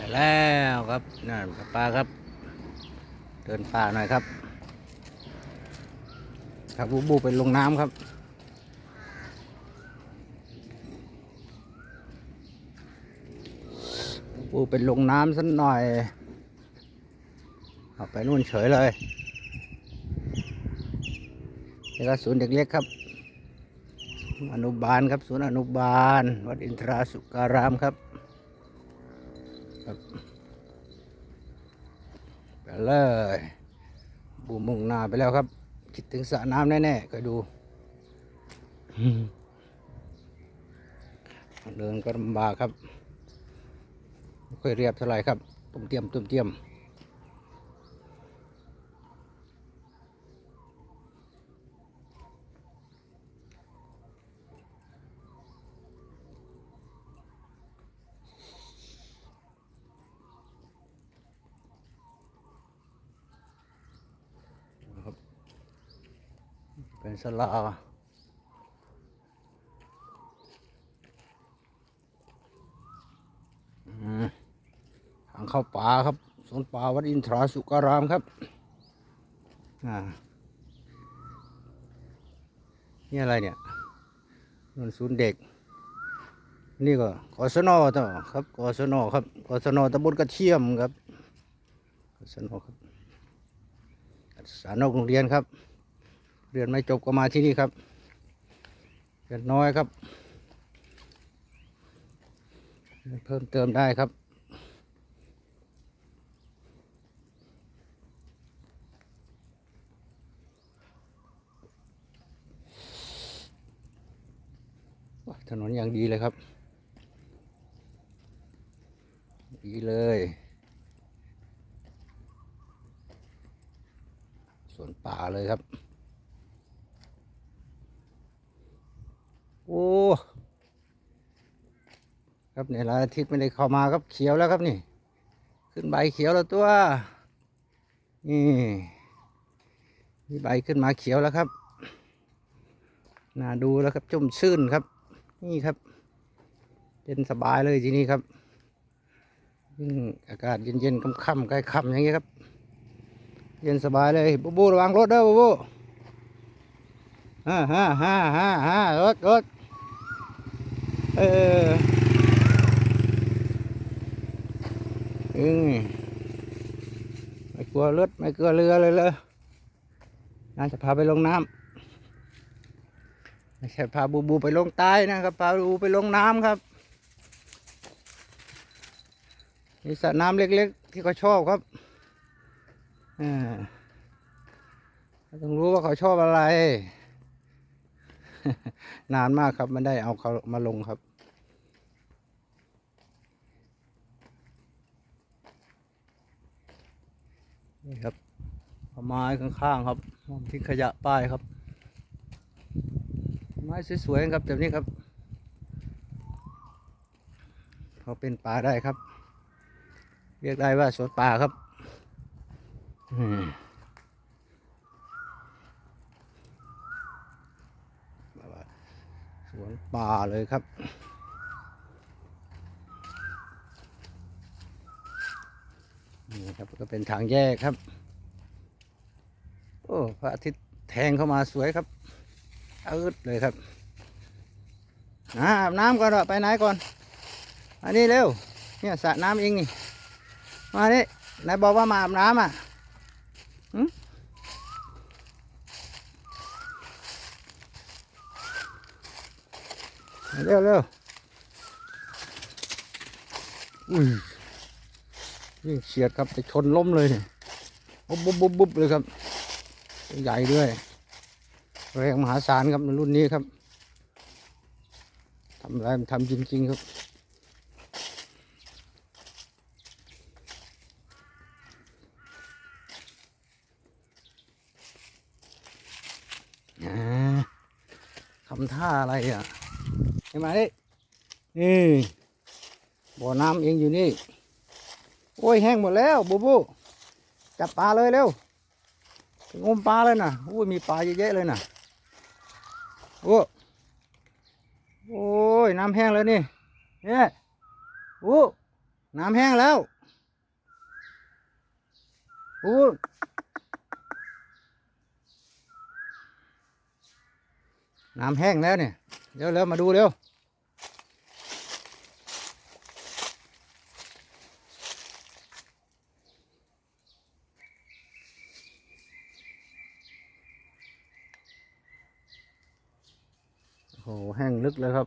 ไปแล้วครับนั่นปลาครับ เดินป่าหน่อยครับครับบูบูไปลงน้ำครับบูบูไปลงน้ำสักหน่อยเอาไปนู่นเฉยเลยนี่ก็ศูนย์เด็กเล็กครับ อนุบาลครับศูนย์อนุบาล วัดอินทราสุการามครับ ครับไปเลยบูมมุ่งหน้าไปแล้วครับ คิดถึงสระน้ำแน่ๆก็ดูเดินก็ลำบากครับไม่ค่อยเรียบเท่าไหร่ครับตุ่มเตรียมตุ่มเตรียม เป็นสลาทางเข้าป่าครับ สวนป่าวัดอินทราสุการามครับนี่อะไรเนี่ยนนศูนย์เด็ก นี่ก็กศนต่อครับกศนครับกศนตำบลกระเทียมครับกศนครับสารนอกโรงเรียนครับ เรียนไม่จบก็มาที่นี่ครับเรียนน้อยครับ เพิ่มเติมได้ครับ ถนนอย่างดีเลยครับ ดีเลยสวนป่าเลยครับ โอ้ ครับเนี่ยหลายอาทิตย์ไม่ได้เข้ามาครับเขียวแล้วครับนี่ ขึ้นใบเขียวแล้วตัว นี่มีใบขึ้นมาเขียวแล้วครับน่าดูแล้วครับชุ่มชื่นครับ นี่ครับเย็นสบายเลยที่นี้ครับยิ่งอากาศเย็นๆค่ำๆใกล้ค่ำอย่างเงี้ยครับ เย็นสบายเลยบูบูระวังรถเด้อบูบูฮ่าฮ่าฮ่าฮ่าฮ่ารถรถเออ อืมไม่กลัวรถไม่กลัวเรือเลยเลยน่าจะพาไปลงน้ำไม่ใช่พาบูบูไปลงใต้นะครับ พาบูบูไปลงน้ำครับมีสระน้ำเล็ก ๆ ที่เขาชอบครับอ่าต้องรู้ว่าเขาชอบอะไร นานมากครับมันได้เอาเขามาลงครับ นี่ครับไม้ข้างๆครับทิ้งขยะป้ายครับ ไม้สวยๆครับแบบนี้ครับพอเป็นป่าได้ครับ เรียกได้ว่าสวนป่าครับสวนป่าเลยครับ นี่ครับก็เป็นทางแยกครับ โอ้พระอาทิตย์แทงเข้ามาสวยครับอืดเลยครับอาอาบน้ำก่อนไปไหนก่อน อันนี้เร็ว เนี่ยสระน้ำเองนี่ มานี่นายบอกว่ามาอาบน้ำอะเร็วเร็วอุ้ย ยิ่งเฉียดครับจะชนล้มเลยเนี่ยบุ๊บบุ๊บบุ๊บบบเลยครับ ใหญ่ด้วยแรงมหาศาลครับในรุ่นนี้ครับทำอะไรมันทำจริง ๆ ครับอ่าทำท่าอะไรอะเห็นไหมนี่บ่อน้ำเองอยู่นี่ โอ้ยแห้งหมดแล้วบูบูจับปลาเลยเร็วงมปลาเลยนะโอ้ยมีปลาเยอะๆเลยนะโอ้โอ้ยน้ำแห้งแล้วนี่เนี่ยโอ้น้ำแห้งแล้วโอ้น้ำแห้งแล้วเนี่ยเดี๋ยวเรามาดูเร็ว โอ้แห้งลึกแล้วครับ